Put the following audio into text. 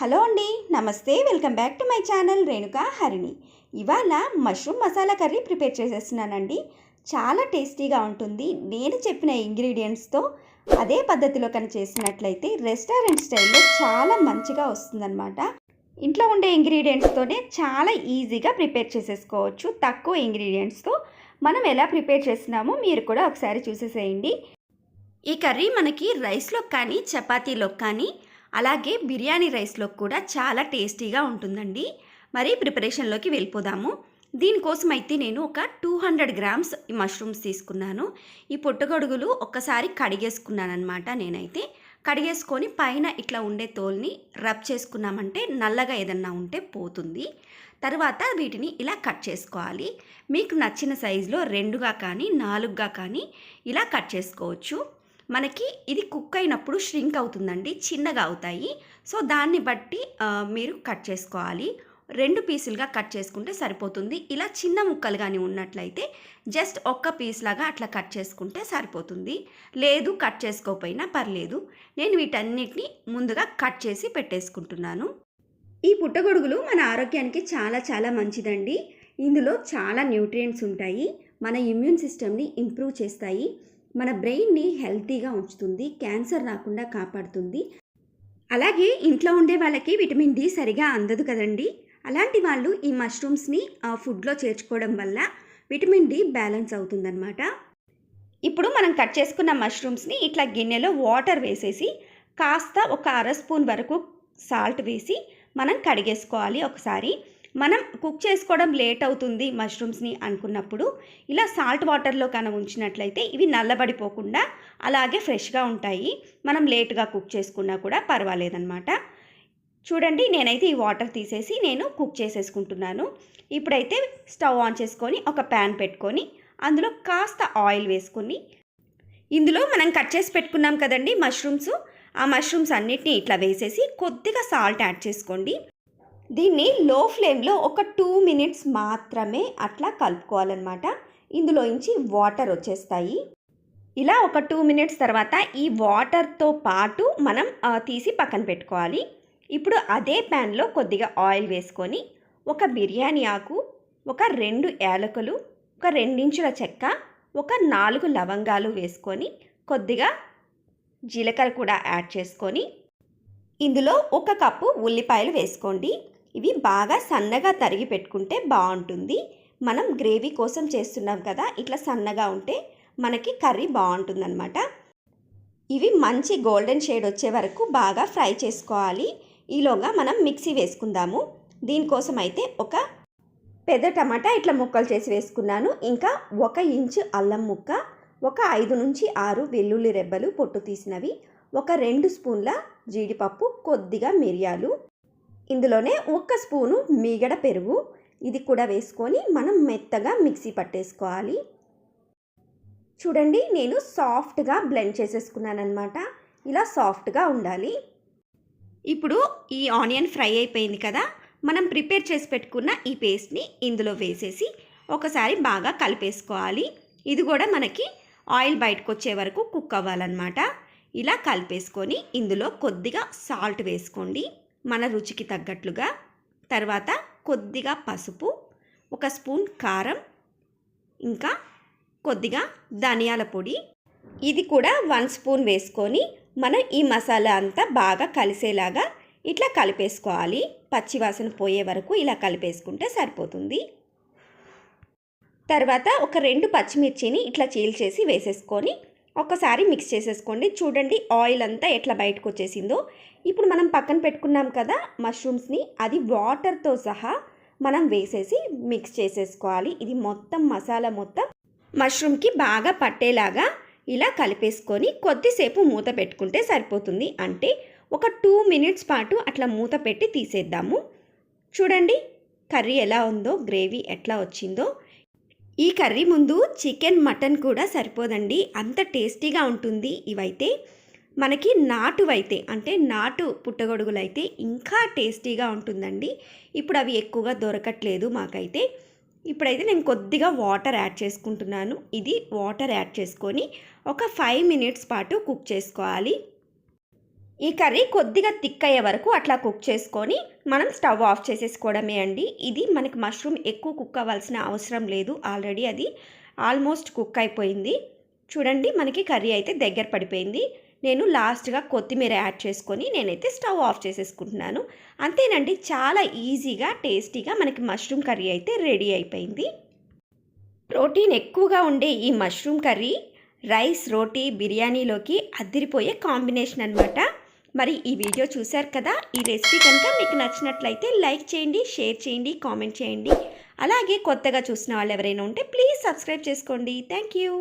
Hello అండి నమస్తే welcome back to my channel Renuka Harini. ఇవాళ మష్రూమ్ మసాలా కర్రీ ప్రిపేర్ చేసేస్తున్నానండి. చాలా టేస్టీగా ఉంటుంది. నేను చెప్పిన ఇంగ్రీడియంట్స్తో అదే పద్ధతిలో కానీ చేసినట్లయితే రెస్టారెంట్ స్టైల్లో చాలా మంచిగా వస్తుందన్నమాట. ఇంట్లో ఉండే ఇంగ్రీడియంట్స్తోనే చాలా ఈజీగా ప్రిపేర్ చేసేసుకోవచ్చు. తక్కువ ఇంగ్రీడియంట్స్తో మనం ఎలా ప్రిపేర్ చేస్తున్నామో మీరు కూడా ఒకసారి చూసేసేయండి. ఈ కర్రీ మనకి రైస్లో కానీ చపాతీలో కానీ అలాగే బిర్యానీ రైస్లో కూడా చాలా టేస్టీగా ఉంటుందండి. మరి ప్రిపరేషన్లోకి వెళ్ళిపోదాము. దీనికోసం అయితే నేను ఒక టూ హండ్రెడ్ గ్రామ్స్ ఈ మష్రూమ్స్ తీసుకున్నాను. ఈ పొట్టగొడుగులు ఒక్కసారి కడిగేసుకున్నాను అనమాట నేనైతే. కడిగేసుకొని పైన ఇట్లా ఉండే తోల్ని రబ్ చేసుకున్నామంటే నల్లగా ఏదన్నా ఉంటే పోతుంది. తర్వాత వీటిని ఇలా కట్ చేసుకోవాలి. మీకు నచ్చిన సైజులో రెండుగా కానీ నాలుగుగా కానీ ఇలా కట్ చేసుకోవచ్చు. మనకి ఇది కుక్ అయినప్పుడు ష్రింక్ అవుతుందండి చిన్నగా అవుతాయి. సో దాన్ని బట్టి మీరు కట్ చేసుకోవాలి. రెండు పీసులుగా కట్ చేసుకుంటే సరిపోతుంది. ఇలా చిన్న ముక్కలు కానీ ఉన్నట్లయితే జస్ట్ ఒక్క పీస్ లాగా అట్లా కట్ చేసుకుంటే సరిపోతుంది. లేదు కట్ చేసుకోకపోయినా పర్లేదు. నేను వీటన్నిటిని ముందుగా కట్ చేసి పెట్టేసుకుంటున్నాను. ఈ పుట్టగొడుగులు మన ఆరోగ్యానికి చాలా చాలా మంచిదండి. ఇందులో చాలా న్యూట్రియంట్స్ ఉంటాయి. మన ఇమ్యూన్ సిస్టమ్ని ఇంప్రూవ్ చేస్తాయి. మన బ్రెయిన్ని హెల్తీగా ఉంచుతుంది క్యాన్సర్ రాకుండా కాపాడుతుంది. అలాగే ఇంట్లో ఉండే వాళ్ళకి విటమిన్ డి సరిగా అందదు కదండి. అలాంటి వాళ్ళు ఈ మష్రూమ్స్ని ఆ, ఫుడ్లో చేర్చుకోవడం వల్ల విటమిన్ డి బ్యాలెన్స్ అవుతుందన్నమాట. ఇప్పుడు మనం కట్ చేసుకున్న మష్రూమ్స్ని ఇట్లా గిన్నెలో వాటర్ వేసేసి కాస్త ఒక అర స్పూన్ వరకు సాల్ట్ వేసి మనం కడిగేసుకోవాలి ఒకసారి. మనం కుక్ చేసుకోవడం లేట్ అవుతుంది మష్రూమ్స్ని అనుకున్నప్పుడు ఇలా సాల్ట్ వాటర్లో కన ఉంచినట్లయితే ఇవి నల్లబడిపోకుండా అలాగే ఫ్రెష్గా ఉంటాయి. మనం లేట్గా కుక్ చేసుకున్నా కూడా పర్వాలేదన్నమాట. చూడండి నేనైతే ఈ వాటర్ తీసేసి నేను కుక్ చేసేసుకుంటున్నాను. ఇప్పుడైతే స్టవ్ ఆన్ చేసుకొని ఒక ప్యాన్ పెట్టుకొని అందులో కాస్త ఆయిల్ వేసుకొని ఇందులో మనం కట్ చేసి పెట్టుకున్నాం కదండి మష్రూమ్స్. ఆ మష్రూమ్స్ అన్నిటిని ఇట్లా వేసేసి కొద్దిగా సాల్ట్ యాడ్ చేసుకోండి. దీన్ని లో ఫ్లేమ్లో ఒక టూ మినిట్స్ మాత్రమే అట్లా కలుపుకోవాలన్నమాట. ఇందులో నుంచి వాటర్ వచ్చేస్తాయి. ఇలా ఒక టూ మినిట్స్ తర్వాత ఈ వాటర్తో పాటు మనం తీసి పక్కన పెట్టుకోవాలి. ఇప్పుడు అదే ప్యాన్లో కొద్దిగా ఆయిల్ వేసుకొని ఒక బిర్యానీ ఆకు ఒక రెండు యాలకులు ఒక రెండించుల చెక్క ఒక నాలుగు లవంగాలు వేసుకొని కొద్దిగా జీలకర్ర కూడా యాడ్ చేసుకొని ఇందులో ఒక కప్పు ఉల్లిపాయలు వేసుకోండి. ఇవి బాగా సన్నగా తరిగి పెట్టుకుంటే బాగుంటుంది. మనం గ్రేవీ కోసం చేస్తున్నాం కదా ఇట్లా సన్నగా ఉంటే మనకి కర్రీ బాగుంటుందన్నమాట. ఇవి మంచి గోల్డెన్ షేడ్ వచ్చే వరకు బాగా ఫ్రై చేసుకోవాలి. ఈలోగా మనం మిక్సీ వేసుకుందాము. దీనికోసం అయితే ఒక పెద్ద టమాటా ఇట్లా ముక్కలు చేసి వేసుకున్నాను. ఇంకా ఒక ఇంచు అల్లం ముక్క ఒక ఐదు నుంచి ఆరు వెల్లుల్లి రెబ్బలు పొట్టు తీసినవి ఒక రెండు స్పూన్ల జీడిపప్పు కొద్దిగా మిరియాలు ఇందులోనే ఒక్క స్పూను మీగడ పెరుగు. ఇది కూడా వేసుకొని మనం మెత్తగా మిక్సీ పట్టేసుకోవాలి. చూడండి నేను సాఫ్ట్గా బ్లెండ్ చేసేసుకున్నాను అనమాట ఇలా సాఫ్ట్గా ఉండాలి. ఇప్పుడు ఈ ఆనియన్ ఫ్రై అయిపోయింది కదా మనం ప్రిపేర్ చేసి పెట్టుకున్న ఈ పేస్ట్ని ఇందులో వేసేసి ఒకసారి బాగా కలిపేసుకోవాలి. ఇది కూడా మనకి ఆయిల్ బయటకు వచ్చే వరకు కుక్ అవ్వాలన్నమాట. ఇలా కలిపేసుకొని ఇందులో కొద్దిగా సాల్ట్ వేసుకోండి. మన రుచికి తగ్గట్లుగా తర్వాత కొద్దిగా పసుపు ఒక స్పూన్ కారం ఇంకా కొద్దిగా ధనియాల పొడి. ఇది కూడా వన్ స్పూన్ వేసుకొని మనం ఈ మసాలా అంతా బాగా కలిసేలాగా ఇట్లా కలిపేసుకోవాలి. పచ్చివాసన పోయే వరకు ఇలా కలిపేసుకుంటే సరిపోతుంది. తర్వాత ఒక రెండు పచ్చిమిర్చిని ఇట్లా చీల్చేసి వేసేసుకొని ఒకసారి మిక్స్ చేసేసుకోండి. చూడండి ఆయిల్ అంతా ఎట్లా బయటకు వచ్చేసిందో ఇప్పుడు మనం పక్కన పెట్టుకున్నాం కదా మష్రూమ్స్ని అది వాటర్తో సహా మనం వేసేసి మిక్స్ చేసేసుకోవాలి. ఇది మొత్తం మసాలా మొత్తం మష్రూమ్కి బాగా పట్టేలాగా ఇలా కలిపేసుకొని కొద్దిసేపు మూత పెట్టుకుంటే సరిపోతుంది. అంటే ఒక టూ మినిట్స్ పాటు అట్లా మూత పెట్టి తీసేద్దాము. చూడండి కర్రీ ఎలా ఉందో గ్రేవీ ఎట్లా వచ్చిందో. ఈ కర్రీ ముందు చికెన్ మటన్ కూడా సరిపోదండి. అంత టేస్టీగా ఉంటుంది. ఇవైతే మనకి నాటువైతే అంటే నాటు పుట్టగొడుగులు అయితే ఇంకా టేస్టీగా ఉంటుందండి. ఇప్పుడు అవి ఎక్కువగా దొరకట్లేదు మాకైతే. ఇప్పుడైతే నేను కొద్దిగా వాటర్ యాడ్ చేసుకుంటున్నాను. ఇది వాటర్ యాడ్ చేసుకొని ఒక ఫైవ్ మినిట్స్ పాటు కుక్ చేసుకోవాలి. ఈ కర్రీ కొద్దిగా థిక్ అయ్యే వరకు అట్లా కుక్ చేసుకొని మనం స్టవ్ ఆఫ్ చేసేసుకోవడమే అండి. ఇది మనకి మష్రూమ్ ఎక్కువ కుక్ అవ్వాల్సిన అవసరం లేదు. ఆల్రెడీ అది ఆల్మోస్ట్ కుక్ అయిపోయింది. చూడండి మనకి కర్రీ అయితే దగ్గర పడిపోయింది. నేను లాస్ట్గా కొత్తిమీర యాడ్ చేసుకొని నేనైతే స్టవ్ ఆఫ్ చేసేసుకుంటున్నాను. అంతేనండి చాలా ఈజీగా టేస్టీగా మనకి మష్రూమ్ కర్రీ అయితే రెడీ అయిపోయింది. ప్రోటీన్ ఎక్కువగా ఉండే ఈ మష్రూమ్ కర్రీ రైస్ రోటీ బిర్యానీలోకి అదిరిపోయే కాంబినేషన్ అనమాట మరి ఈ వీడియో చూశారు కదా? ఈ రెసిపీ కనుక మీకు నచ్చినట్లయితే లైక్ చేయండి షేర్ చేయండి కామెంట్ చేయండి. అలాగే కొత్తగా చూసిన వాళ్ళు ఎవరైనా ఉంటే ప్లీజ్ సబ్స్క్రైబ్ చేసుకోండి. Thank you.